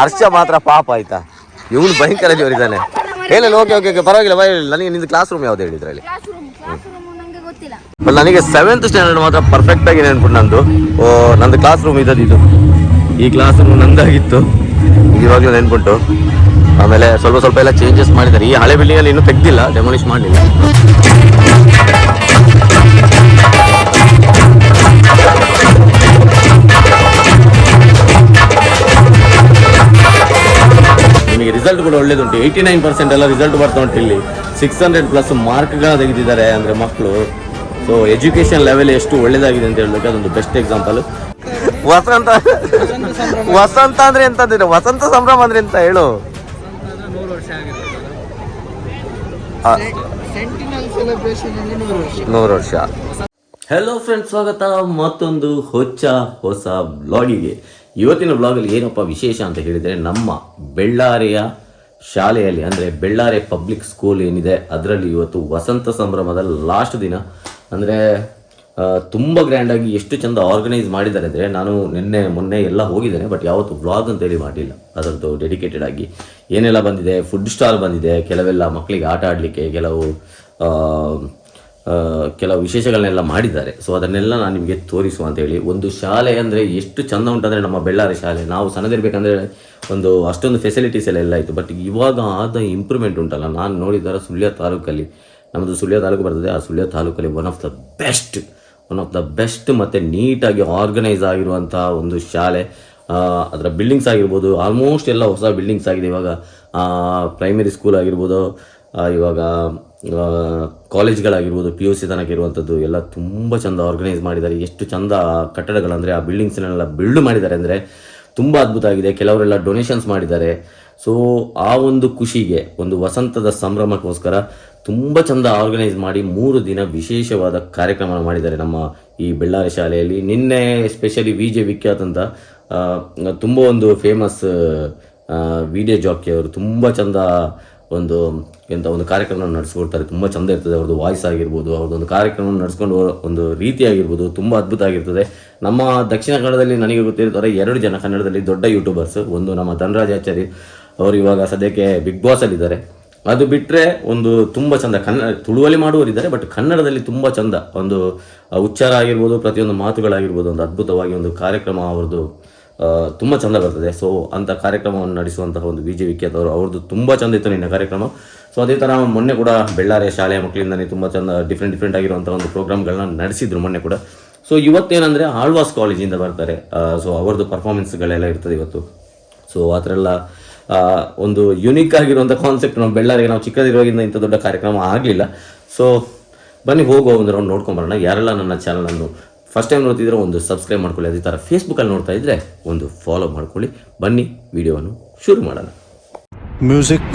ಹರ್ಷ ಮಾತ್ರ ಪಾಪ ಆಯ್ತಾ? ಇವನು ಭಯಂಕರ ಜೋರಿದ್ದಾನೆ ಹೇಳಿ ಓಕೆ ಓಕೆ ಓಕೆ ಪರವಾಗಿಲ್ಲ ಬೈ ನನಗೆ ನಿಂದು ಕ್ಲಾಸ್ ರೂಮ್ ಯಾವ್ದು ಹೇಳಿದ್ರಲ್ಲಿ ಬಟ್ ನನಗೆ ಸೆವೆಂತ್ ಸ್ಟ್ಯಾಂಡರ್ಡ್ ಮಾತ್ರ ಪರ್ಫೆಕ್ಟ್ ಆಗಿ ನೆನ್ಪಿಟ್ಟು ನಂದು. ಓ ನಂದು ಕ್ಲಾಸ್ ರೂಮ್ ಇದ್ದದ್ದು ಇದು. ಈ ಕ್ಲಾಸ್ ರೂಮ್ ನಂದಾಗಿತ್ತು. ಇವಾಗಲೂ ನೆನ್ಪುಂಟು ಆಮೇಲೆ ಸ್ವಲ್ಪ ಸ್ವಲ್ಪ ಎಲ್ಲ ಚೇಂಜಸ್ ಮಾಡಿದ್ದಾರೆ. ಈ ಹಳೆ ಬಿಲ್ಡಿಂಗಲ್ಲಿ ಇನ್ನೂ ತೆಗ್ದಿಲ್ಲ ಡೆಮಾಲಿಷ್ ಮಾಡಲಿಲ್ಲ. ರಿಸಲ್ಟ್ ಕೂಡ ಒಳ್ಳೇದುಂಟು. ಏಯ್ಟಿ ನೈನ್ ಪರ್ಸೆಂಟ್ ಎಲ್ಲ ರಿಸಲ್ಟ್ ಬರ್ತಾ ಉಂಟು ಇಲ್ಲಿ. ಸಿಕ್ಸ್ ಹಂಡ್ರೆಡ್ ಪ್ಲಸ್ ಮಾರ್ಕ್ಗಳನ್ನ ತೆಗೆದಿದ್ದಾರೆ ಅಂದರೆ ಮಕ್ಕಳು ಸೊ ಎಜುಕೇಶನ್ ಲೆವೆಲ್ ಎಷ್ಟು ಒಳ್ಳೇದಾಗಿದೆ ಅಂತ ಹೇಳಬೇಕು. ಅದೊಂದು ಬೆಸ್ಟ್ ಎಕ್ಸಾಂಪಲ್ ವಸಂತ ವಸಂತ ಅಂದ್ರೆ ಎಂತಂದ್ರೆ ವಸಂತ ಸಂಭ್ರಮ ಅಂದ್ರೆ ಎಂತ? ಹೇಳು. ನೂರು ವರ್ಷ. ಹೆಲೋ ಫ್ರೆಂಡ್ಸ್ ಸ್ವಾಗತ. ಮತ್ತೊಂದು ಹೊಚ್ಚ ಹೊಸ ಬ್ಲಾಗಿಗೆ ಇವತ್ತಿನ ಬ್ಲಾಗಲ್ಲಿ ಏನಪ್ಪ ವಿಶೇಷ ಅಂತ ಹೇಳಿದರೆ ನಮ್ಮ ಬೆಳ್ಳಾರಿಯ ಶಾಲೆಯಲ್ಲಿ, ಅಂದರೆ ಬೆಳ್ಳಾರೆ ಪಬ್ಲಿಕ್ ಸ್ಕೂಲ್ ಏನಿದೆ, ಅದರಲ್ಲಿ ಇವತ್ತು ವಸಂತ ಸಂಭ್ರಮದ ಲಾಸ್ಟ್ ದಿನ. ಅಂದರೆ ತುಂಬ ಗ್ರ್ಯಾಂಡಾಗಿ ಎಷ್ಟು ಚೆಂದ ಆರ್ಗನೈಸ್ ಮಾಡಿದ್ದಾರೆ ಅಂದರೆ ನಾನು ನಿನ್ನೆ, ಮೊನ್ನೆ ಎಲ್ಲ ಹೋಗಿದ್ದೇನೆ ಬಟ್ ಯಾವತ್ತು ವ್ಲಾಗ್ ಅಂತೇಳಿ ಮಾಡಲಿಲ್ಲ. ಅದರದ್ದು ಡೆಡಿಕೇಟೆಡ್ ಆಗಿ. ಏನೆಲ್ಲ ಬಂದಿದೆ? ಫುಡ್ ಸ್ಟಾಲ್ ಬಂದಿದೆ. ಕೆಲವೆಲ್ಲ ಮಕ್ಕಳಿಗೆ ಆಟ ಆಡಲಿಕ್ಕೆ, ಕೆಲವು ಕೆಲವು ವಿಶೇಷಗಳನ್ನೆಲ್ಲ ಮಾಡಿದ್ದಾರೆ. ಸೊ ಅದನ್ನೆಲ್ಲ ನಾನು ನಿಮಗೆ ತೋರಿಸುವ ಅಂತೇಳಿ ಒಂದು ಶಾಲೆ ಅಂದರೆ ಎಷ್ಟು ಚಂದ ಉಂಟಂದರೆ ನಮ್ಮ ಬೆಳ್ಳಾರಿ ಶಾಲೆ. ನಾವು ಸಣ್ಣದಿರಬೇಕಂದ್ರೆ ಒಂದು ಅಷ್ಟೊಂದು ಫೆಸಿಲಿಟೀಸ್ ಎಲ್ಲ ಎಲ್ಲ ಇತ್ತು. ಬಟ್ ಇವಾಗ ಆದ ಇಂಪ್ರೂವ್ಮೆಂಟ್ ಉಂಟಲ್ಲ. ನಾನು ನೋಡಿದ್ದಾರೆ ಸುಳ್ಯ ತಾಲೂಕಲ್ಲಿ ನಮ್ಮದು ಸುಳ್ಯ ತಾಲೂಕು ಬರ್ತದೆ, ಆ ಸುಳ್ಯ ತಾಲೂಕಲ್ಲಿ one of the best one of the best ಮತ್ತು ನೀಟಾಗಿ ಆರ್ಗನೈಸ್ ಆಗಿರುವಂಥ ಒಂದು ಶಾಲೆ. ಅದರ ಬಿಲ್ಡಿಂಗ್ಸ್ ಆಗಿರ್ಬೋದು ಆಲ್ಮೋಸ್ಟ್ ಎಲ್ಲ ಹೊಸ ಬಿಲ್ಡಿಂಗ್ಸ್ ಆಗಿದೆ ಇವಾಗ. ಪ್ರೈಮರಿ ಸ್ಕೂಲ್ ಆಗಿರ್ಬೋದು ಇವಾಗ ಕಾಲೇಜ್ಗಳಾಗಿರ್ಬೋದು ಪಿ ಯು ಸಿ ತನಕ ಇರುವಂಥದ್ದು ಎಲ್ಲ ತುಂಬ ಚಂದ ಆರ್ಗನೈಸ್ ಮಾಡಿದ್ದಾರೆ. ಎಷ್ಟು ಚಂದ ಕಟ್ಟಡಗಳಂದರೆ, ಆ ಬಿಲ್ಡಿಂಗ್ಸ್ನೆಲ್ಲ ಬಿಲ್ಡ್ ಮಾಡಿದ್ದಾರೆ ಅಂದರೆ ತುಂಬ ಅದ್ಭುತ ಆಗಿದೆ. ಕೆಲವರೆಲ್ಲ ಡೊನೇಷನ್ಸ್ ಮಾಡಿದ್ದಾರೆ. ಸೊ ಆ ಒಂದು ಖುಷಿಗೆ, ಒಂದು ವಸಂತದ ಸಂಭ್ರಮಕ್ಕೋಸ್ಕರ ತುಂಬ ಚಂದ ಆರ್ಗನೈಸ್ ಮಾಡಿ ಮೂರು ದಿನ ವಿಶೇಷವಾದ ಕಾರ್ಯಕ್ರಮ ಮಾಡಿದ್ದಾರೆ ನಮ್ಮ ಈ ಬೆಳ್ಳಾರಿ ಶಾಲೆಯಲ್ಲಿ. ನಿನ್ನೆ ಎಸ್ಪೆಷಲಿ ವಿ ಜೆ ವಿಖ್ಯಾತ್ ಅಂತ ತುಂಬ ಒಂದು ಫೇಮಸ್ ವಿಡಿಯೋ ಜಾಕಿ ಅವರು ತುಂಬ ಚಂದ ಒಂದು ಎಂಥ ಒಂದು ಕಾರ್ಯಕ್ರಮ ನಡೆಸ್ಕೊಡ್ತಾರೆ. ತುಂಬ ಚಂದ ಇರ್ತದೆ. ಅವ್ರದ್ದು ವಾಯ್ಸ್ ಆಗಿರ್ಬೋದು ಅವ್ರದ್ದೊಂದು ಕಾರ್ಯಕ್ರಮ ನಡೆಸ್ಕೊಂಡು ಒಂದು ರೀತಿ ಆಗಿರ್ಬೋದು ತುಂಬ ಅದ್ಭುತ ಆಗಿರ್ತದೆ. ನಮ್ಮ ದಕ್ಷಿಣ ಕನ್ನಡದಲ್ಲಿ ನನಗೆ ಗೊತ್ತಿರ್ತಾರೆ ಎರಡು ಜನ ಕನ್ನಡದಲ್ಲಿ ದೊಡ್ಡ ಯೂಟ್ಯೂಬರ್ಸ್ ಒಂದು ನಮ್ಮ ಧನರಾಜಾಚಾರಿ ಅವರು ಇವಾಗ ಸದ್ಯಕ್ಕೆ ಬಿಗ್ ಬಾಸ್ ಅಲ್ಲಿದ್ದಾರೆ ಅದು ಬಿಟ್ಟರೆ ಒಂದು ತುಂಬ ಚಂದ ಕನ್ನಡ ತುಳುವಲ್ಲಿ ಮಾಡುವವರಿದ್ದಾರೆ ಬಟ್ ಕನ್ನಡದಲ್ಲಿ ತುಂಬ ಚಂದ ಒಂದು ಉಚ್ಚಾರ ಆಗಿರ್ಬೋದು, ಪ್ರತಿಯೊಂದು ಮಾತುಗಳಾಗಿರ್ಬೋದು, ಒಂದು ಅದ್ಭುತವಾಗಿ ಒಂದು ಕಾರ್ಯಕ್ರಮ ಅವ್ರದ್ದು ತುಂಬ ಚಂದ ಬರ್ತದೆ. ಸೊ ಅಂಥ ಕಾರ್ಯಕ್ರಮವನ್ನು ನಡೆಸುವಂತಹ ಒಂದು ಬಿ ಜೆ ವಿಖ್ಯಾತವರು ಅವ್ರದ್ದು ತುಂಬ ಚಂದ ಇತ್ತು ನಿನ್ನ ಕಾರ್ಯಕ್ರಮ. ಸೊ ಅದೇ ಥರ ಮೊನ್ನೆ ಕೂಡ ಬೆಳ್ಳಾರೆ ಶಾಲೆಯ ಮಕ್ಕಳಿಂದನೇ ತುಂಬ ಚಂದ ಡಿಫ್ರೆಂಟ್ ಡಿಫ್ರೆಂಟ್ ಆಗಿರುವಂಥ ಒಂದು ಪ್ರೋಗ್ರಾಮ್ಗಳನ್ನ ನಡೆಸಿದ್ರು ಮೊನ್ನೆ ಕೂಡ. ಸೊ ಇವತ್ತೇನಂದರೆ ಆಳ್ವಾಸ್ ಕಾಲೇಜಿಂದ ಬರ್ತಾರೆ. ಸೊ ಅವ್ರದ್ದು ಪರ್ಫಾರ್ಮೆನ್ಸ್ಗಳೆಲ್ಲ ಇರ್ತದೆ ಇವತ್ತು. ಸೊ ಆ ಥರ ಎಲ್ಲ ಒಂದು ಯುನೀಕ್ ಆಗಿರುವಂಥ ಕಾನ್ಸೆಪ್ಟ್ ನಮ್ಮ ಬೆಳ್ಳಾರಿಗೆ ನಾವು ಚಿಕ್ಕದಿರುವಾಗಿಂದ ಇಂಥ ದೊಡ್ಡ ಕಾರ್ಯಕ್ರಮ ಆಗಲಿಲ್ಲ. ಸೊ ಬನ್ನಿ ಹೋಗುವ ಒಂದು ರೌಂಡ್ ನೋಡ್ಕೊಂಬರೋಣ ಯಾರೆಲ್ಲ ನನ್ನ ಚಾನಲನ್ನು ಫಸ್ಟ್ ಟೈಮ್ ನೋಡ್ತಿದ್ರೆ ಒಂದು ಸಬ್ಸ್ಕ್ರೈಬ್ ಮಾಡ್ಕೊಳ್ಳಿ. ಅದೇ ಥರ ಫೇಸ್ಬುಕ್ಕಲ್ಲಿ ನೋಡ್ತಾ ಇದ್ದರೆ ಒಂದು ಫಾಲೋ ಮಾಡ್ಕೊಳ್ಳಿ. ಬನ್ನಿ ವಿಡಿಯೋವನ್ನು ಶುರು ಮಾಡೋಣ. ಮ್ಯೂಸಿಕ್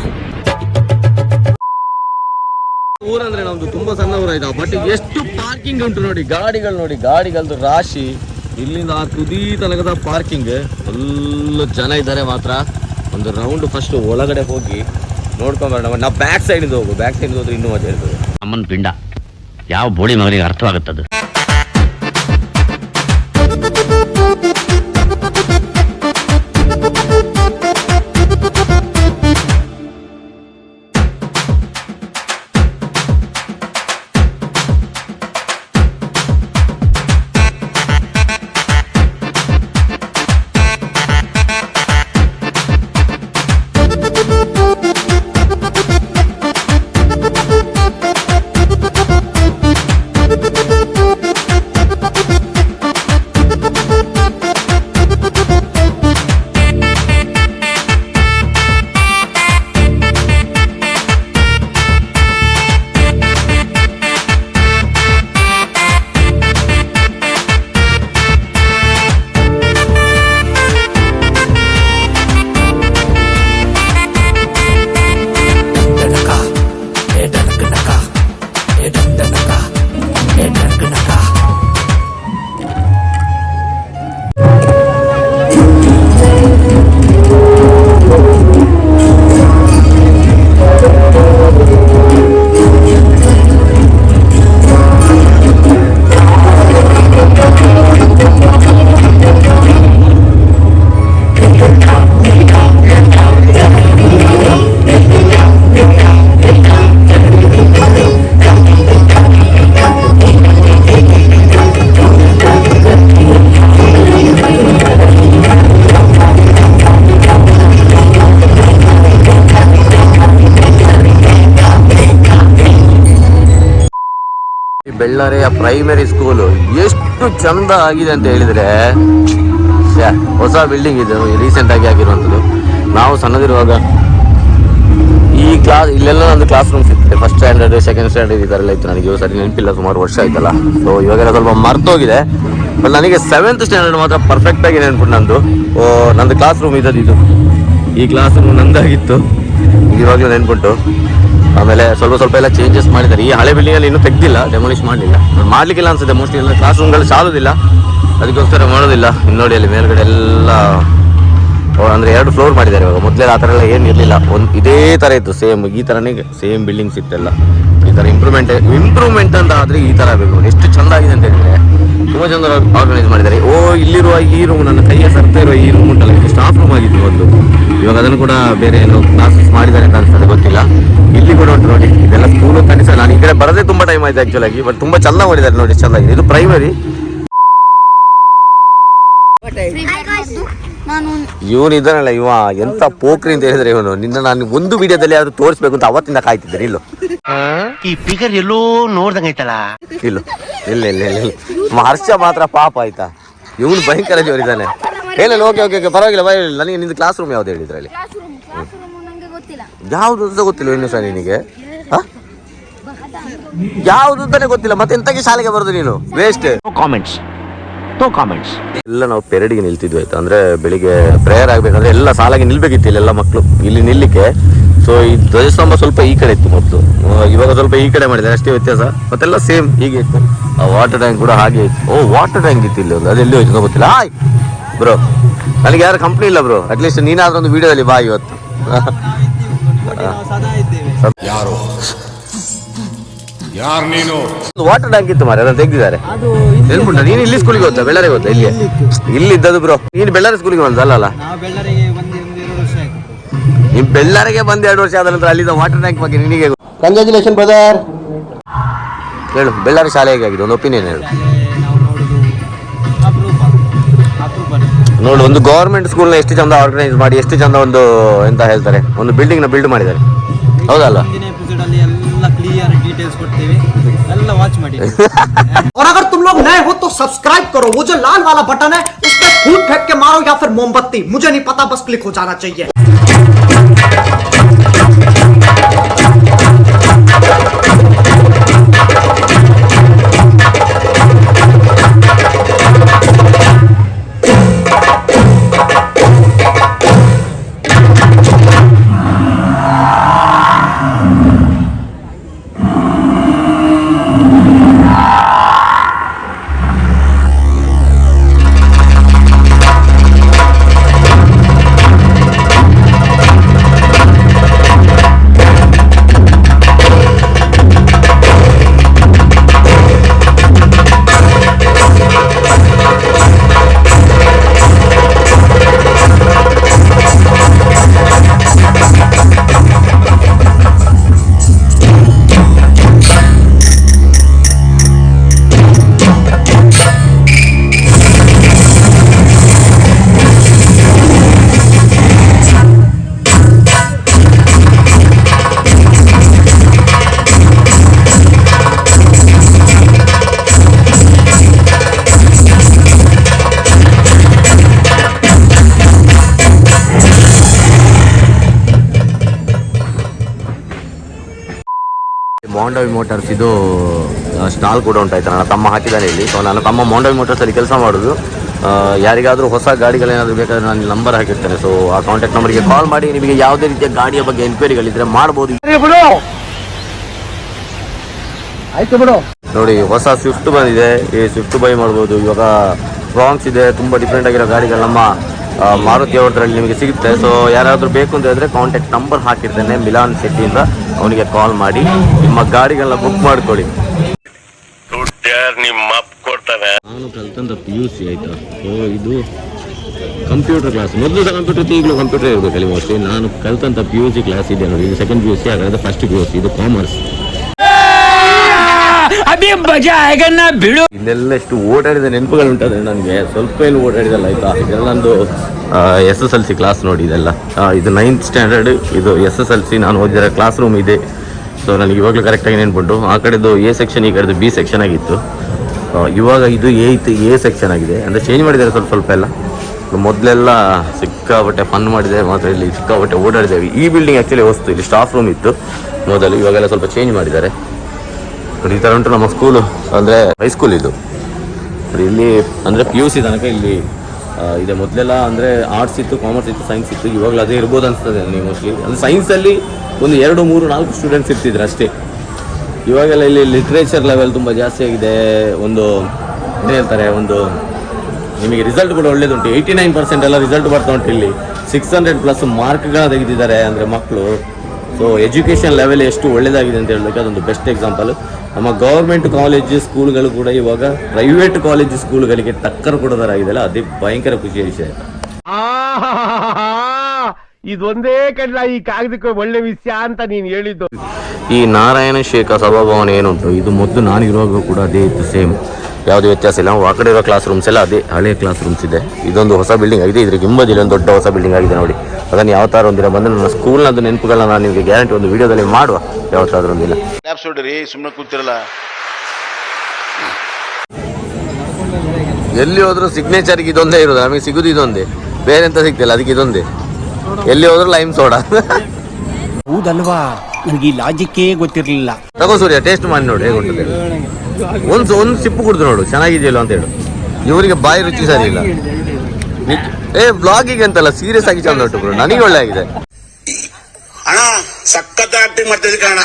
ಊರಂದ್ರೆ ನಮ್ದು ತುಂಬಾ ಸಣ್ಣ ಊರ ಇದಾವೆ ಬಟ್ ಎಷ್ಟು ಪಾರ್ಕಿಂಗ್ ಉಂಟು ನೋಡಿ ಗಾಡಿಗಳು ನೋಡಿ ಗಾಡಿಗಳದ್ದು ರಾಶಿ. ಇಲ್ಲಿಂದ ಆ ತುದಿ ತನಕದ ಪಾರ್ಕಿಂಗ್ ಎಲ್ಲ ಜನ ಇದ್ದಾರೆ ಮಾತ್ರ. ಒಂದು ರೌಂಡ್ ಫಸ್ಟ್ ಒಳಗಡೆ ಹೋಗಿ ನೋಡ್ಕೊಂಬರೋಣ. ನಾವು ಬ್ಯಾಕ್ ಸೈಡಿಂದ ಹೋಗು. ಬ್ಯಾಕ್ ಸೈಡ್ ಹೋದ್ರೆ ಇನ್ನೂ ಮಜಾ ಇರ್ತದೆ. ಅಮ್ಮನ ಪಿಂಡ. ಯಾವ ಬೋಡಿ ಮಗನಿಗೆ ಅರ್ಥವಾಗುತ್ತದು? Thank you. ಬೆಳ್ಳಾರಿಯ ಪ್ರೈಮರಿ ಸ್ಕೂಲು ಎಷ್ಟು ಚಂದ ಆಗಿದೆ ಅಂತ ಹೇಳಿದ್ರೆ ಹೊಸ ಬಿಲ್ಡಿಂಗ್ ಇದು ರೀಸೆಂಟ್ ಆಗಿ ಆಗಿರುವಂಥದ್ದು. ನಾವು ಸಣ್ಣದಿರುವಾಗ ಈ ಕ್ಲಾಸ್ ಇಲ್ಲೆಲ್ಲ ಒಂದು ಕ್ಲಾಸ್ ರೂಮ್ ಸಿಗ್ತದೆ. ಫಸ್ಟ್ ಸ್ಟ್ಯಾಂಡರ್ಡ್ ಸೆಕೆಂಡ್ ಸ್ಟ್ಯಾಂಡರ್ಡ್ ಈ ಥರ ಎಲ್ಲ ಇತ್ತು ನನಗೆ. ಸರಿ ನೆನಪಿಲ್ಲ, ಸುಮಾರು ವರ್ಷ ಆಯ್ತಲ್ಲ. ಸೊ ಇವಾಗೆಲ್ಲ ಸ್ವಲ್ಪ ಮರ್ತೋಗಿದೆ. ಬಟ್ ನನಗೆ ಸೆವೆಂತ್ ಸ್ಟ್ಯಾಂಡರ್ಡ್ ಮಾತ್ರ ಪರ್ಫೆಕ್ಟ್ ಆಗಿ ನೆನಪು ನಂದು. ನಂದು ಕ್ಲಾಸ್ ರೂಮ್ ಇದ್ದದ್ದು ಇದು. ಈ ಕ್ಲಾಸ್ ರೂಮ್ ನಂದಾಗಿತ್ತು. ಇವಾಗಲೂ ನೆನ್ಪುಂಟು. ಆಮೇಲೆ ಸ್ವಲ್ಪ ಸ್ವಲ್ಪ ಎಲ್ಲ ಚೇಂಜಸ್ ಮಾಡಿದ್ದಾರೆ. ಈ ಹಳೆ ಬಿಲ್ಡಿಂಗ್ ಅಲ್ಲಿ ಇನ್ನೂ ತೆಗ್ದಿಲ್ಲ ಡೆಮೊಲಿಷ್ ಮಾಡಲಿಲ್ಲ. ಮಾಡ್ಲಿಕ್ಕಿಲ್ಲ ಅನ್ಸುತ್ತೆ ಮೋಸ್ಟ್ಲಿ ಎಲ್ಲ. ಕ್ಲಾಸ್ ರೂಮ್ಗಳು ಸಾಲೋದಿಲ್ಲ. ಅದಕ್ಕೋಸ್ಕರ ಮಾಡೋದಿಲ್ಲ. ಇನ್ನು ನೋಡಿ ಅಲ್ಲಿ ಮೇಲ್ಗಡೆ ಎಲ್ಲ ಅಂದ್ರೆ ಎರಡು ಫ್ಲೋರ್ ಮಾಡಿದ್ದಾರೆ ಇವಾಗ. ಮೊದಲೇ ಆ ಥರ ಎಲ್ಲ ಏನು ಇರಲಿಲ್ಲ. ಒಂದು ಇದೇ ಥರ ಇತ್ತು ಸೇಮ್ ಈ ಥರನೇ ಸೇಮ್ ಬಿಲ್ಡಿಂಗ್ಸ್ ಇತ್ತೆಲ್ಲ. ಈ ಥರ ಇಂಪ್ರೂವ್ಮೆಂಟ್ ಇಂಪ್ರೂವ್ಮೆಂಟ್ ಅಂತ ಆದರೆ ಈ ಥರ ಬೇಕು ಎಷ್ಟು ಚಂದ ಆಗಿದೆ ಅಂತ ಹೇಳಿದ್ರೆ, ತುಂಬ ಚಂದ ಆರ್ಗನೈಸ್ ಮಾಡಿದ್ದಾರೆ. ಓ, ಇಲ್ಲಿರುವ ಈ ರೂಮ್ ನನ್ನ ಕೈಯ ಸರ್ತಾ ಇರುವ ಈ ರೂಮ್ ಉಂಟಲ್ಲ. ಸ್ಟಾಫ್ ರೂಮ್ ಆಗಿತ್ತು ಒಂದು ಇವಾಗ ಅದನ್ನು ಕೂಡ ಬೇರೆ ಏನೋ ಕ್ಲಾಸಸ್ ಮಾಡಿದ್ದಾರೆ ಅಂತ ಅನ್ಸುತ್ತೆ ಗೊತ್ತಿಲ್ಲ. ಇಲ್ಲಿ ಕೂಡ ಉಂಟು ನೋಡಿ ಇದೆಲ್ಲ ಸ್ಕೂಲ್ ಅನಿಸಲ್ಲ. ನಾನು ಈ ಕಡೆ ಬರದೇ ತುಂಬ ಟೈಮ್ ಆಯ್ತು ಆ್ಯಕ್ಚುಲ್ ಆಗಿ ಬಟ್ ತುಂಬ ಚಂದ ಮಾಡಿದ್ದಾರೆ ನೋಡಿ ಚೆನ್ನಾಗಿ ಇದು ಪ್ರೈಮರಿ ಇವನು ಇದ್ದಾನಲ್ಲ ಇವ ಎಂತ ಪೋಖ್ರಿ ಅಂತ ಹೇಳಿದ್ರೆ ಇವನು. ನಿನ್ನ ನಾನು ಒಂದು ವಿಡಿಯೋದಲ್ಲಿ ಆದ್ರೂ ತೋರಿಸ್ಬೇಕು ಅಂತ ಅವತ್ತಿಂದ ಕಾಯ್ತಿದ್ದೇನೆ. ಇಲ್ಲೋ. ಈ ಫಿಗರ್ ಎಲ್ಲೋ ನೋಡ್ದಂಗೈತಲ್ಲ ಇಲ್ಲೋ. ಇಲ್ಲ ಇಲ್ಲ ಇಲ್ಲ ಇಲ್ಲ. ಹರ್ಷ ಮಾತ್ರ ಪಾಪ ಆಯ್ತಾ? ಇವನು ಭಯಂಕರ ಜೋರಿದ್ದಾನೆ ಹೇಳಿಲ್ಲ ಓಕೆ ಓಕೆ ಓಕೆ ಪರವಾಗಿಲ್ಲ ಬಾಯ್ ನನಗೆ ನಿಂದು ಕ್ಲಾಸ್ ರೂಮ್ ಯಾವ್ದು ಹೇಳಿದ್ರಲ್ಲಿ ಕ್ಲಾಸ್ ರೂಮ್ ಕ್ಲಾಸ್ ರೂಮ್ ನಂಗೆ ಗೊತ್ತಿಲ್ಲ. ಯಾವುದು ಅಂತ ಗೊತ್ತಿಲ್ಲ ಇನ್ನು ಸಹ ನಿನಗೆ? ಹಾ? ಯಾವುದು ಅಂತಾನೆ ಗೊತ್ತಿಲ್ಲ. ಮತ್ತೆ ಎಂತಕ್ಕೆ ಶಾಲೆಗೆ ಬರೋದು ನೀನು? ವೇಸ್ಟ್ ಕಾಮೆಂಟ್ಸ್ ನೋ ಕಾಮೆಂಟ್ಸ್ ಎಲ್ಲ ನಾವು ಪೆರಡಿಗೆ ನಿಲ್ತಿದ್ವಿ ಆಯ್ತು? ಅಂದ್ರೆ ಬೆಳಿಗ್ಗೆ ಪ್ರೇಯರ್ ಆಗ್ಬೇಕಂದ್ರೆ ಎಲ್ಲ ಸಾಲಾಗಿ ನಿಲ್ಬೇಕಿತ್ತು ಇಲ್ಲೆಲ್ಲ ಮಕ್ಕಳು ಇಲ್ಲಿ ನಿಲ್ಲಿಕ್ಕೆ. ಸೊ ಈ ಧ್ವಜಸ್ತಂಭ ಸ್ವಲ್ಪ ಈ ಕಡೆ ಇತ್ತು ಮೊದಲು. ಇವಾಗ ಸ್ವಲ್ಪ ಈ ಕಡೆ ಮಾಡಿದ್ದಾರೆ ಅಷ್ಟೇ ವ್ಯತ್ಯಾಸ. ಮತ್ತೆಲ್ಲ ಸೇಮ್ ಹೀಗೆ ಇತ್ತು. ಆ ವಾಟರ್ ಟ್ಯಾಂಕ್ ಕೂಡ ಹಾಗೆ ಇತ್ತು. ಓ ವಾಟರ್ ಟ್ಯಾಂಕ್ ಇತ್ತು ಇಲ್ಲಿ ಒಂದು. ಅದೆಲ್ಲಿ ಹೋಯ್ತು ಗೊತ್ತಿಲ್ಲ. ಹಾಯ್! ಬ್ರೋ ನನಗೆ ಯಾರು ಕಂಪ್ನಿ ಇಲ್ಲ ಬ್ರೋ ಅಟ್ಲೀಸ್ಟ್ ನೀನಾದ್ರೂ ಒಂದು ವಿಡಿಯೋದಲ್ಲಿ ಬಾ ಇವತ್ತು. ಯಾರು? ನೀನು? ವಾಟರ್ ಟ್ಯಾಂಕ್ ಇತ್ತು ಮಾರೆ ಅದನ್ನು ತೆಗ್ದಿದ್ದಾರೆ. ಅದು ನೆನ್ಪುಂಟ ನೀನು ಇಲ್ಲಿ ಸ್ಕೂಲಿಗೆ ಹೋಗ್ತಾ ಬೆಳ್ಳಾರಿಗೆ ಹೋಗ್ತಾ ಇಲ್ಲಿ ಇಲ್ಲಿ ಇದ್ದದ್ದು ಬ್ರೋ ನೀನು ಬೆಳ್ಳಾರಿ ಸ್ಕೂಲಿಗೆ ಬಂದಲ್ಲ ನೀವು ಬೆಳ್ಳಾರಿಗೆ ಬಂದು ಎರಡು ವರ್ಷ ಆದ ನಂತರ ಅಲ್ಲಿದ್ದ ವಾಟರ್ ಟ್ಯಾಂಕ್ ಬಗ್ಗೆ ನಿನಗೆ ಕಂಗ್ರ್ಯಾಚುಲೇಷನ್ ಬ್ರದರ್ ಹೇಳು ಬೆಳ್ಳಾರಿ ಶಾಲೆ ಹೇಗಾಗಿದೆ ಒಂದು ಒಪಿನಿಯನ್ ಹೇಳು. ನೋಡು ಒಂದು ಗೌರ್ಮೆಂಟ್ ಸ್ಕೂಲ್ನ ಎಷ್ಟು ಚಂದ ಆರ್ಗನೈಸ್ ಮಾಡಿ ಎಷ್ಟು ಚಂದ ಒಂದು ಎಂತ ಹೇಳ್ತಾರೆ ಒಂದು ಬಿಲ್ಡಿಂಗ್ ನ ಬಿಲ್ಡ್ ಮಾಡಿದ್ದಾರೆ ಹೌದಲ್ಲ ಮುಂದಿನ ಎಪಿಸೋಡ್ ಅಲ್ಲಿ ಎಲ್ಲ ಕ್ಲಿಯರ್ ಡೀಟೇಲ್ಸ್ ಕೊಡ್ತೇವೆ ಎಲ್ಲ ವಾಚ್ ಮಾಡಿ और अगर तुम लोग नए हो तो सब्सक्राइब करो वो जो लाल वाला बटन है उस पर फूट फेंक के मारो या फिर मोमबत्ती मुझे नहीं पता बस क्लिक हो जाना चाहिए ಮಾಂಡವಿ ಮೋಟಾರ್ಸ್ ಇದು ಸ್ಟಾಲ್ ಕೂಡ ಉಂಟಾಯ್ತು ನನ್ನ ತಮ್ಮ ಹಾಕಿದ್ದಾನೆ ಇಲ್ಲಿ. ಸೊ ನನ್ನ ತಮ್ಮ ಮಾಂಡವಿ ಮೋಟಾರ್ಸ್ ಅಲ್ಲಿ ಕೆಲಸ ಮಾಡೋದು. ಯಾರಿಗಾದ್ರೂ ಹೊಸ ಗಾಡಿಗಳೇನಾದರೂ ಬೇಕಾದ್ರೆ ನಾನು ನಂಬರ್ ಹಾಕಿರ್ತೇನೆ. ಸೊ ಆ ಕಾಂಟ್ಯಾಕ್ಟ್ ನಂಬರ್ಗೆ ಕಾಲ್ ಮಾಡಿ ನಿಮಗೆ ಯಾವುದೇ ರೀತಿಯ ಗಾಡಿಯ ಬಗ್ಗೆ ಎನ್ಕ್ವೈರಿಗಳಿದ್ರೆ ಮಾಡ್ಬೋದು. ಆಯ್ತು ಬಿಡು. ನೋಡಿ ಹೊಸ ಸ್ವಿಫ್ಟ್ ಬಂದಿದೆ. ಈ ಸ್ವಿಫ್ಟ್ ಬೈ ಮಾಡ್ಬೋದು. ಇವಾಗ ಫ್ರಾನ್ಸ್ ಇದೆ. ತುಂಬ ಡಿಫ್ರೆಂಟ್ ಆಗಿರೋ ಗಾಡಿಗಳು ನಮ್ಮ ಮಾರುತಿ ಅವರದ್ರಲ್ಲಿ ನಿಮಗೆ ಸಿಗುತ್ತೆ. ಸೊ ಯಾರಾದರೂ ಬೇಕು ಅಂತ ಹೇಳಿದ್ರೆ ಕಾಂಟ್ಯಾಕ್ಟ್ ನಂಬರ್ ಹಾಕಿರ್ತೇನೆ ಮಿಲಾನ್ ಸಿಟಿಯಿಂದ ಅವನಿಗೆ ಕಾಲ್ ಮಾಡಿ. ನಿಮ್ಮ ಗಾಡಿಗಳನ್ನ ಬುಕ್ ಮಾಡ್ಕೊಳ್ಳಿ. ನಾನು ಕಲ್ತಂತ ಪಿ ಯು ಸಿ ಆಯ್ತಾ? ಸೊ ಇದು ಕಂಪ್ಯೂಟರ್ ಕ್ಲಾಸ್ ಮೊದಲು ಸಹ ಕಂಪ್ಯೂಟರ್ ಈಗಲೂ ಕಂಪ್ಯೂಟರ್ ಇರಬೇಕು ಅಲ್ಲಿ ಮೋಸ್ಟ್ಲಿ ನಾನು ಕಲ್ತಂತ ಪಿ ಯು ಸಿ ಕ್ಲಾಸ್ ಇದೆ ನೋಡಿ. ಇದು ಸೆಕೆಂಡ್ ಪಿ ಯು ಸಿ ಹಾಗಾದ್ರೆ ಫಸ್ಟ್ ಪಿ ಯು ಸಿ ಇದು ಕಾಮರ್ಸ್ ಇಲ್ಲೆಲ್ಲ ಎಷ್ಟು ಓಡಾಡಿದ ನೆನಪುಗಳು ಉಂಟಾದ್ರೆ ನನಗೆ. ಸ್ವಲ್ಪ ಏನು ಓಡಾಡಿದಲ್ಲ, ಆಯ್ತಾ? ಇದೆಲ್ಲ ನಂದು S S L C class ನೋಡಿ ಇದೆಲ್ಲ. ಇದು ನೈನ್ತ್ ಸ್ಟ್ಯಾಂಡರ್ಡ್ ಇದು ಎಸ್ ಎಸ್ ಎಲ್ ಸಿ ನಾನು ಓದಿರೋ ಕ್ಲಾಸ್ ರೂಮ್ ಇದೆ. ಸೊ ನನಗೆ ಇವಾಗಲೂ ಕರೆಕ್ಟಾಗಿ ನೆನ್ಪುಂಟು. ಆ ಕಡೆದು ಎ ಸೆಕ್ಷನ್ ಈ ಕಡೆದು ಬಿ ಸೆಕ್ಷನ್ ಆಗಿತ್ತು. ಇವಾಗ ಇದು ಏಯ್ತ್ ಎ ಸೆಕ್ಷನ್ ಆಗಿದೆ. ಅಂದರೆ ಚೇಂಜ್ ಮಾಡಿದ್ದಾರೆ ಸ್ವಲ್ಪ ಸ್ವಲ್ಪ ಎಲ್ಲ. ಮೊದಲೆಲ್ಲ ಸಿಕ್ಕಾಪಟ್ಟೆ ಫನ್ ಮಾಡಿದೆ. ಮಾತ್ರ ಇಲ್ಲಿ ಸಿಕ್ಕಾಪಟ್ಟೆ ಓಡಾಡಿದ್ದೇವೆ. ಈ ಬಿಲ್ಡಿಂಗ್ ಆ್ಯಕ್ಚುಲಿ ವಸ್ತು ಇಲ್ಲಿ ಸ್ಟಾಫ್ ರೂಮ್ ಇತ್ತು. ಮೊದಲು ಇವಾಗೆಲ್ಲ ಸ್ವಲ್ಪ ಚೇಂಜ್ ಮಾಡಿದ್ದಾರೆ. ಈ ಥರ ಉಂಟು ನಮ್ಮ ಸ್ಕೂಲು ಅಂದರೆ ಹೈಸ್ಕೂಲ್ ಇದು. ಇಲ್ಲಿ, ಅಂದರೆ ಪಿ ಯು ಸಿ ತನಕ ಇಲ್ಲಿ ಇದೆ. ಮೊದಲೆಲ್ಲ ಅಂದರೆ ಆರ್ಟ್ಸ್ ಇತ್ತು ಕಾಮರ್ಸ್ ಇತ್ತು ಸೈನ್ಸ್ ಇತ್ತು. ಇವಾಗಲೂ ಅದೇ ಇರ್ಬೋದು ಅನಿಸ್ತದೆ ನೀವು ಅಂದ್ರೆ ಸೈನ್ಸ್ ಸೈನ್ಸಲ್ಲಿ ಒಂದು ಎರಡು, ಮೂರು, ನಾಲ್ಕು ಸ್ಟೂಡೆಂಟ್ಸ್ ಇರ್ತಿದ್ರು ಅಷ್ಟೇ. ಇವಾಗೆಲ್ಲ ಇಲ್ಲಿ ಲಿಟ್ರೇಚರ್ ಲೆವೆಲ್ ತುಂಬ ಜಾಸ್ತಿ ಆಗಿದೆ. ಒಂದು, ಏನು ಹೇಳ್ತಾರೆ, ಒಂದು ನಿಮಗೆ ರಿಸಲ್ಟ್ ಕೂಡ ಒಳ್ಳೇದುಂಟು. ಏಯ್ಟಿ ನೈನ್ ಪರ್ಸೆಂಟ್ ಎಲ್ಲ ರಿಸಲ್ಟ್ ಬರ್ತಾ ಉಂಟು ಇಲ್ಲಿ. ಸಿಕ್ಸ್ ಹಂಡ್ರೆಡ್ ಪ್ಲಸ್ ಮಾರ್ಕ್ಗಳನ್ನ ತೆಗೆದಿದ್ದಾರೆ ಅಂದರೆ ಮಕ್ಕಳು ಸೊ ಎಜುಕೇಷನ್ ಲೆವೆಲ್ ಎಷ್ಟು ಒಳ್ಳೇದಾಗಿದೆ ಅಂತ ಹೇಳೋದಕ್ಕೆ ಅದೊಂದು ಬೆಸ್ಟ್ ಎಕ್ಸಾಂಪಲ್ ನಮ್ಮ ಗೌರ್ಮೆಂಟ್ ಕಾಲೇಜ್ ಸ್ಕೂಲ್ಗಳು ಕೂಡ ಇವಾಗ ಪ್ರೈವೇಟ್ ಕಾಲೇಜ್ ಸ್ಕೂಲ್ಗಳಿಗೆ ಟಕ್ಕರ್ ಕೊಡೋದಾಗಿದೆಯಲ್ಲ ಅದೇ ಭಯಂಕರ ಖುಷಿಯ ವಿಷಯ ಇದೊಂದೇ ಕಡಲ ಈ ಕಾಗದಕ್ಕೆ ಒಳ್ಳೆ ವಿಷಯ ಅಂತ ನೀನ್ ಹೇಳಿದ್ದು. ಈ ನಾರಾಯಣ ಶೇಖ ಸಭಾಭವನ ಏನುಂಟು? ಇದು ಮೊದಲು ನಾನು ಇರುವಾಗ ಕೂಡ ಅದೇ ಇತ್ತು ಸೇಮ್ ಯಾವುದೇ ವ್ಯತ್ಯಾಸ ಇಲ್ಲ. ಆ ಕಡೆ ಇರೋ ಕ್ಲಾಸ್ ರೂಮ್ಸ್ ಎಲ್ಲ ಅದೇ. ಹಳೆ ಕ್ಲಾಸ್ ರೂಮ್ಸ್ ಇದೆ. ಇದೊಂದು ಹೊಸ ಬಿಲ್ಡಿಂಗ್ ಆಗಿದೆ. ಇದ್ರ ಹಿಂಬದಿಲಿ ಒಂದು ದೊಡ್ಡ ಹೊಸ ಬಿಲ್ಡಿಂಗ್ ಆಗಿದೆ ನೋಡಿ. ಅದನ್ನು ಯಾವ ಥರ ಒಂದಿನ ಬಂದ್ರೆ ನನ್ನ ಸ್ಕೂಲ್ನದ್ದು ನೆನಪುಗಳನ್ನ ನಾನು ನಿಮಗೆ ಗ್ಯಾರಂಟಿ ಒಂದು ವಿಡಿಯೋದಲ್ಲಿ ಮಾಡುವ. ಯಾವತ್ತಾದ್ರೂ ಒಂದಿಲ್ಲ ಸುಮ್ಮನೆ ಕೂತಿರಲ್ಲ. ಎಲ್ಲಿ ಹೋದ್ರೂ ಸಿಗ್ನೇಚರ್ಗೆ ಇದೊಂದೇ ಇರೋದು. ನಮಗೆ ಸಿಗುದು ಇದೊಂದೇ. ಬೇರೆ ಎಂತ ಸಿಗ್ತಿಲ್ಲ ಅದಕ್ಕೆ ಇದೊಂದೇ. ಎಲ್ಲಿ ಹೋದ್ರು ಲೈಮ್ ಸೋಡಾ ಹೌದಲ್ವಾ? ನನಗೆ ಈ ಲಾಜಿಕ್ಕೇ ಗೊತ್ತಿರಲಿಲ್ಲ. ತಗೋ ಸೂರ್ಯ ಟೇಸ್ಟ್ ಮಾಡಿ ನೋಡಿ ಹೇಗೆ ಉಂಟು ಒಂದು ಒಂದು ಸಿಪ್ಪು ಕುಡಿದು ನೋಡು ಚೆನ್ನಾಗಿದೆಯಲ್ಲ ಅಂತ ಹೇಳು. ಇವರಿಗೆ ಬಾಯಿ ರುಚಿ ಸರಿ ಇಲ್ಲ. ಏ ಬ್ಲಾಗಿಗೆ ಅಂತಲ್ಲ ಸೀರಿಯಸ್ ಆಗಿ ಚಂದ ಉಂಟು ಬ್ರೋ ನನಗೆ ಒಳ್ಳೆ ಆಗಿದೆ ಅಣ್ಣ ಸಖತ್ ಆಕ್ಟಿಂಗ್ ಮಾಡ್ತಿದ್ದೆ ಕಣ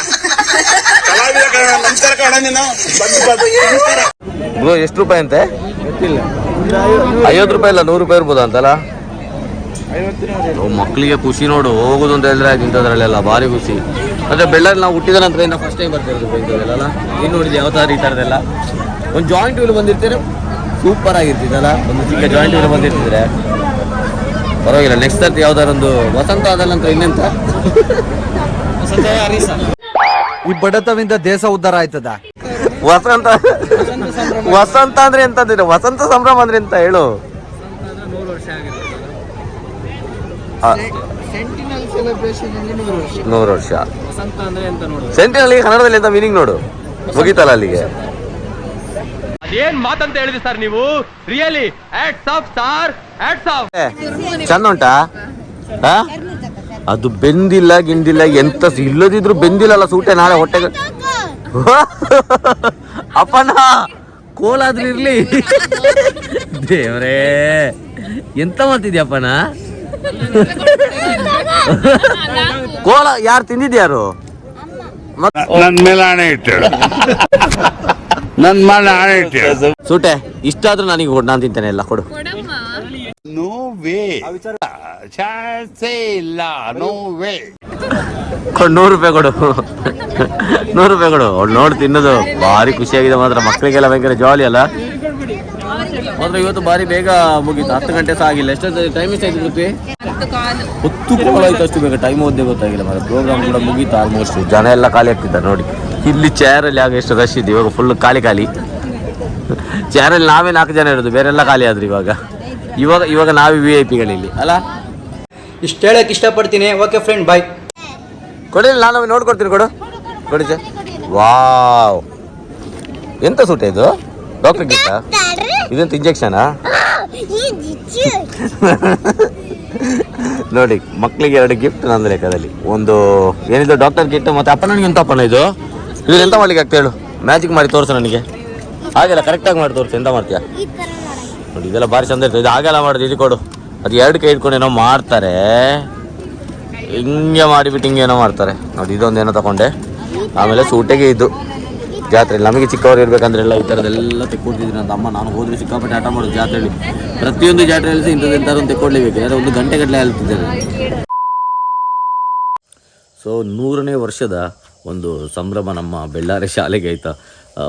ಕಲಾವಿದ ಕಣ ನಮಸ್ಕಾರ ಕಣ ನೀನು. ಬಂದು ಬಂದು ಬ್ರೋ ಎಷ್ಟು ರೂಪಾಯಿ ಅಂತೆ? ಐವತ್ತು ರೂಪಾಯಿ ಇಲ್ಲ ನೂರು ರೂಪಾಯಿ ಇರ್ಬೋದಾ ಅಂತಲ್ಲ? ಮಕ್ಕಳಿಗೆ ಖುಷಿ ನೋಡು ಹೋಗುದು ಅಂತ ಹೇಳಿದ್ರೆ ಆಯ್ತು ಇಂಥದ್ರಲ್ಲೆಲ್ಲ ಭಾರಿ ಖುಷಿ. ಅಂದ್ರೆ ಬೆಳ್ಳಲ್ಲಿ ನಾವು ಹುಟ್ಟಿದ ನಂತರ ಇನ್ನ ಫಸ್ಟ್ ಟೈಮ್ ಬರ್ತಿರೋದು ಇಂಥದ್ದೆಲ್ಲ ನೀನು ನೋಡಿದ್ವಿ ಯಾವ ಥರ ಈ ಥರದ್ದೆಲ್ಲ ಒಂದು ಜಾಯಿಂಟ್ ವೀಲ್ ಬಂದಿರ್ತೀರ? ಸೂಪರ್ ಆಗಿರ್ತಿದ್ದಲ್ಲ ಒಂದು ಚಿಕ್ಕ ಜಾಯಿಂಟ್ ವೀಲ್ ಬಂದಿರ್ತಿದ್ರೆ. ಪರವಾಗಿಲ್ಲ ನೆಕ್ಸ್ಟ್ ಸರ್ತಿ ಯಾವ್ದಾರ ಒಂದು ವಸಂತ ಆದ ಅಂತ ಇನ್ನೆಂತ? ಈ ಬಡತವಿಂದ ದೇಶ ಉದ್ಧಾರ ಆಯ್ತದ? ವಸಂತ ವಸಂತ ಅಂದ್ರೆ ಎಂತಂದ್ರೆ ವಸಂತ ಸಂಭ್ರಮ ಅಂದ್ರೆ ಎಂತ ಹೇಳು? ನೂರು ವರ್ಷ. ಸೆಂಟಿನಲ್ಲಿ ಕನ್ನಡದಲ್ಲಿ ಎಂತ ಮೀನಿಂಗ್ ನೋಡು? ಮುಗೀತಲ್ಲ ಅಲ್ಲಿಗೆ? ಏನ್ ಮಾತಂತ ಹೇಳಿದ್ರಿ ಸರ್ ನೀವು? ರಿಯಲಿ ಸ್ಟಾರ್ ಚಂದ ಉಂಟಾ? ಆ? ಅದು ಬೆಂದಿಲ್ಲ ಗಿಂದಿಲ್ಲ ಎಂತ ಇಲ್ಲದಿದ್ರು ಬೆಂದಿಲ್ಲಲ್ಲ ಸೂಟೆ ನಾಳೆ ಹೊಟ್ಟೆಗೆ. ಅಪ್ಪನ ಕೋಲಾದ್ರೂ ಇರ್ಲಿ. ದೇವ್ರೇ ಎಂತ ಮಾಡ್ತಿದ್ಯಪ್ಪನ ಕೋಲ ಯಾರು ತಿಂದಿದ್ಯಾರು? ನನ್ ಮೇಲೆ ಹಣೆ ಇಟ್ಟಳು ನನ್ ಮೇಲೆ ಹಣೆ ಇಟ್ಟಳು ಸೂಟೆ ಇಷ್ಟಾದ್ರೂ ನನಗೆ ಕೊಡು ನಾನು ತಿಂತೇನೆ ಎಲ್ಲ ಕೊಡು. No way. ಚಾನ್ಸೇ ಇಲ್ಲ ನೋ ವೇ. ಕೊಡು, ನೂರು ರೂಪಾಯಿ ಕೊಡು. ನೂರು ರೂಪಾಯಿ ಕೊಡು. ಅವ್ಳು ನೋಡಿ ತಿನ್ನೋದು. ಭಾರಿ ಖುಷಿಯಾಗಿದೆ ಮಾತ್ರ. ಮಕ್ಕಳಿಗೆಲ್ಲ ಭಯಂಕರ ಜಾಲಿ ಅಲ್ಲ? ಮಾತ್ರ ಇವತ್ತು ಬಾರಿ ಬೇಗ ಮುಗೀತು. ಹತ್ತು ಗಂಟೆ ಸಹ ಆಗಿಲ್ಲ. ಎಷ್ಟೊತ್ತು ಟೈಮ್ ಎಷ್ಟಾಯ್ತು ಪೃಥ್ವಿ ಹೊತ್ತು ಕಾಲ. ಆಯ್ತು ಅಷ್ಟು ಬೇಗ. ಟೈಮ್ ಓದ್ದೆ ಗೊತ್ತಾಗಿಲ್ಲ ಮತ್ತೆ ಪ್ರೋಗ್ರಾಮ್ ಕೂಡ ಮುಗೀತು ಆಲ್ಮೋಸ್ಟ್ ಜನ ಎಲ್ಲ ಖಾಲಿ ಆಗ್ತಿದ್ದಾರೆ ನೋಡಿ. ಇಲ್ಲಿ ಚೇರಲ್ಲಿ ಆಗ ಎಷ್ಟು ರಶ್ ಇದೆ. ಇವಾಗ ಫುಲ್ ಖಾಲಿ ಖಾಲಿ. ಚೇರಲ್ಲಿ ನಾವೇ ನಾಲ್ಕು ಜನ ಇರೋದು. ಬೇರೆಲ್ಲ ಖಾಲಿ ಆದ್ರು ಇವಾಗ. ಇವಾಗ ಇವಾಗ ನಾವೇ ವಿ ಐ ಪಿಗಳಿಲ್ಲಿ ಅಲ್ಲ? ಇಷ್ಟು ಹೇಳಕ್ ಇಷ್ಟಪಡ್ತೀನಿ. ಓಕೆ ಫ್ರೆಂಡ್ ಬಾಯ್ ಕೊಡಿ ನಾನು ನೋಡ್ಕೊಡ್ತೀನಿ ಕೊಡು. ಕೊಡಿ ಸರ್ ವಾವ್ ಎಂತ ಸೂಟ ಇದು? ಡಾಕ್ಟರ್ ಗಿಟ್ಟ ಇದೆಂತ ಇಂಜೆಕ್ಷನಾ ನೋಡಿ ಮಕ್ಕಳಿಗೆ ಎರಡು ಗಿಫ್ಟ್ ನನ್ನ ಲೆಕ್ಕದಲ್ಲಿ ಒಂದು ಏನಿದೆ ಡಾಕ್ಟರ್ ಗಿಫ್ಟ್ ಮತ್ತೆ ಅಪ್ಪನಿಗೆ ಎಂತ ಅಪ್ಪನ ಇದು? ಇದು ಎಂತ ಮಾಡ್ಲಿಕ್ಕೆ ಆಗ್ತಾ ಹೇಳು. ಮ್ಯಾಜಿಕ್ ಮಾಡಿ ತೋರಿಸು ನನಗೆ. ಹಾಗೆಲ್ಲ ಕರೆಕ್ಟಾಗಿ ಮಾಡಿ ತೋರಿಸು ಎಂತ ಮಾಡ್ತೀಯಾ? ನೋಡಿ ಇದೆಲ್ಲ ಭಾರಿ ಚಂದ ಇರ್ತದೆ. ಇದು ಹಾಗೆಲ್ಲ ಮಾಡೋದು ಇದು ಕೊಡು. ಅದು ಎರಡು ಕೈ ಇಟ್ಕೊಂಡು ಏನೋ ಮಾಡ್ತಾರೆ. ಹಿಂಗೆ ಮಾಡಿಬಿಟ್ಟು ಹಿಂಗೆ ಏನೋ ಮಾಡ್ತಾರೆ. ನೋಡಿ ಇದೊಂದು ಏನೋ ತಗೊಂಡೆ. ಆಮೇಲೆ ಸೂಟೆಗೆ ಇದು. ಜಾತ್ರೆ, ನಮಗೆ ಚಿಕ್ಕವರು ಇರಬೇಕಂದ್ರೆ ಎಲ್ಲ ಈ ಥರದ್ದೆಲ್ಲ ತೆಕ್ಕೊಡ್ತಿದ್ರು ಅಂತ ಅಮ್ಮ, ನಾನು ಹೋದ್ರೆ ಸಿಕ್ಕಾಪಟ್ಟೆ ಆಟ ಮಾಡೋದು ಜಾತ್ರೆಯಲ್ಲಿ. ಪ್ರತಿಯೊಂದು ಜಾತ್ರೆಯಲ್ಲಿ ಸಹ ಇಂಥದ್ದು ಎಂತಾರು ಒಂದು ತೆಕ್ಕೊಡ್ಲೇಬೇಕು ಯಾರು ಒಂದು ಗಂಟೆ ಗಟ್ಟಲೆ ಹೇಳ್ತಿದ್ದಾರೆ ಸೊ ನೂರನೇ ವರ್ಷದ ಒಂದು ಸಂಭ್ರಮ ನಮ್ಮ ಬೆಳ್ಳಾರಿ ಶಾಲೆಗೆ ಆಯ್ತಾ?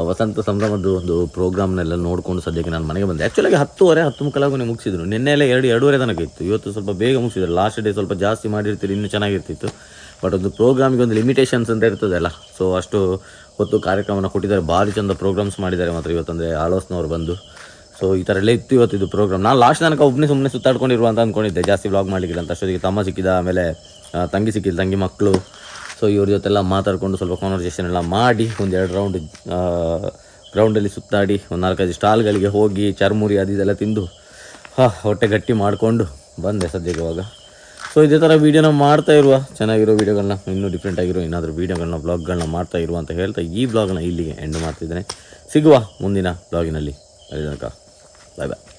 ವಸಂತ ಸಂಭ್ರಮದ ಒಂದು ಪ್ರೋಗ್ರಾಮ್ನೆಲ್ಲ ನೋಡ್ಕೊಂಡು ಸದ್ಯಕ್ಕೆ ನಾನು ಮನೆಗೆ ಬಂದೆ. ಆ್ಯಕ್ಚುಲಾಗಿ ಹತ್ತುವರೆ, ಹತ್ತು ಮುಕ್ಕಲಾಗೂ ಮುಗಿಸಿದ್ರು. ನಿನ್ನೆ ಎಲ್ಲ ಎರಡು, ಎರಡೂವರೆ ತನಕ ಇತ್ತು. ಇವತ್ತು ಸ್ವಲ್ಪ ಬೇಗ ಮುಗಿಸಿದ್ರು. ಲಾಸ್ಟ್ ಡೇ ಸ್ವಲ್ಪ ಜಾಸ್ತಿ ಮಾಡಿರ್ತೀರಿ, ಇನ್ನೂ ಚೆನ್ನಾಗಿರ್ತಿತ್ತು. ಬಟ್ ಒಂದು ಪ್ರೋಗ್ರಾಮಿಗೆ ಒಂದು ಲಿಮಿಟೇಷನ್ಸ್ ಅಂತ ಇರ್ತದಲ್ಲ. ಸೊ ಅಷ್ಟು ಹೊತ್ತು ಕಾರ್ಯಕ್ರಮನ ಕೊಟ್ಟಿದ್ದಾರೆ. ಭಾರಿ ಚಂದ ಪ್ರೋಗ್ರಾಮ್ಸ್ ಮಾಡಿದ್ದಾರೆ ಮಾತ್ರ ಇವತ್ತಂದರೆ ಆಲೋಸ್ನವ್ರು ಬಂದು. ಸೊ ಈ ಥರ ಎಲ್ಲ ಇತ್ತು ಇವತ್ತು ಇದು ಪ್ರೋಗ್ರಾಮ್ ನಾನು ಲಾಸ್ಟ್ ತನಕ ಒಬ್ಬನೇ ಸುಮ್ಮನೆ ಸುತ್ತಾಡ್ಕೊಂಡಿರುವ ಅಂತ ಅಂದ್ಕೊಂಡಿದ್ದೆ ಜಾಸ್ತಿ ವ್ಲಾಗ್ ಮಾಡಲಿಕ್ಕಿಲ್ಲ ಅಂತ. ಅಷ್ಟೊತ್ತಿಗೆ ತಮ್ಮ ಸಿಕ್ಕಿದ, ಆಮೇಲೆ ತಂಗಿ ಸಿಕ್ಕಿಲ್ಲ ತಂಗಿ ಮಕ್ಕಳು ಸೊ ಇವ್ರ ಜೊತೆಲ್ಲ ಮಾತಾಡಿಕೊಂಡು ಸ್ವಲ್ಪ ಕಾನ್ವರ್ಸೇಷನ್ ಎಲ್ಲ ಮಾಡಿ, ಒಂದು ಎರಡು ರೌಂಡ್ ಗ್ರೌಂಡಲ್ಲಿ ಸುತ್ತಾಡಿ, ಒಂದು ನಾಲ್ಕೈದು ಸ್ಟಾಲ್ಗಳಿಗೆ ಹೋಗಿ, ಚರ್ಮುರಿ ಅದು ಇದೆಲ್ಲ ತಿಂದು, ಹಾ, ಹೊಟ್ಟೆ ಗಟ್ಟಿ ಮಾಡಿಕೊಂಡು ಬಂದೆ ಸದ್ಯಕ್ಕೆ ಇವಾಗ. ಸೊ ಇದೇ ಥರ ವೀಡಿಯೋನ ಮಾಡ್ತಾ ಇರುವ, ಚೆನ್ನಾಗಿರೋ ವೀಡಿಯೋಗಳನ್ನ ಇನ್ನೂ ಡಿಫ್ರೆಂಟ್ ಆಗಿರೋ ಏನಾದರೂ ವೀಡಿಯೋಗಳನ್ನ ಬ್ಲಾಗ್ಗಳನ್ನ ಮಾಡ್ತಾ ಇರುವ ಅಂತ ಹೇಳ್ತಾ ಈ ಬ್ಲಾಗ್ನ ಇಲ್ಲಿಗೆ ಎಂಡ್ ಮಾಡ್ತಿದ್ದೇನೆ. ಸಿಗುವ ಮುಂದಿನ ಬ್ಲಾಗಿನಲ್ಲಿ ಅಲ್ಲಿ ತನಕ. ಬಾಯ್ ಬಾಯ್